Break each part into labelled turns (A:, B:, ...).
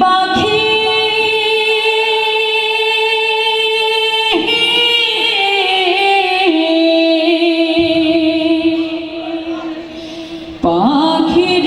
A: পাখি পাখির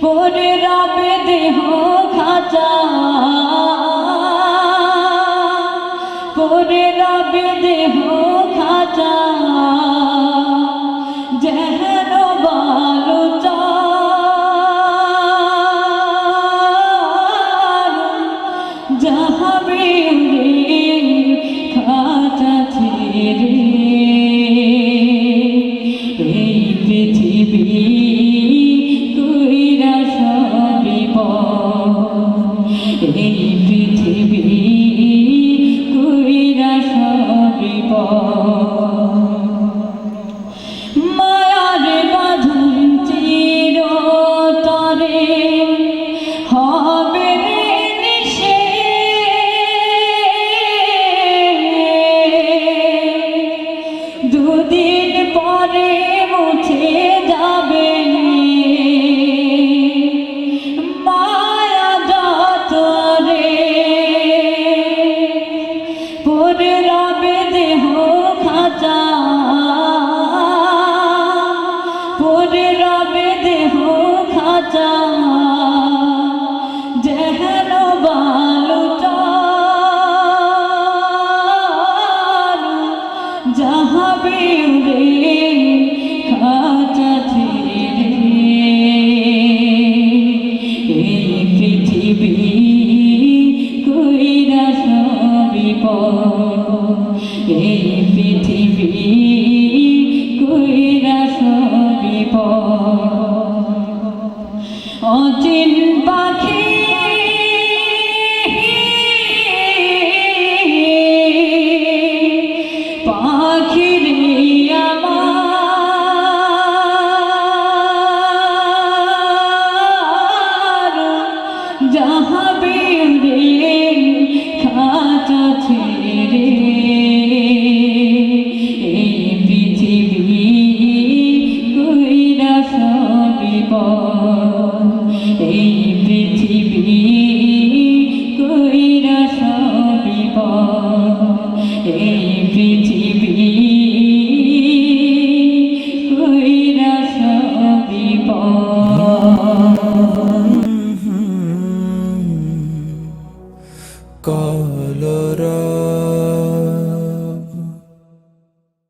A: পরে রাবে দেহ খাঁচা। পরে রাবে দেহ খাঁচা। me. হবে রে খাতা ছেড়ে এই পৃথিবী কইরা সবই এই পৃথিবী অচিন পাখি
B: আখিরি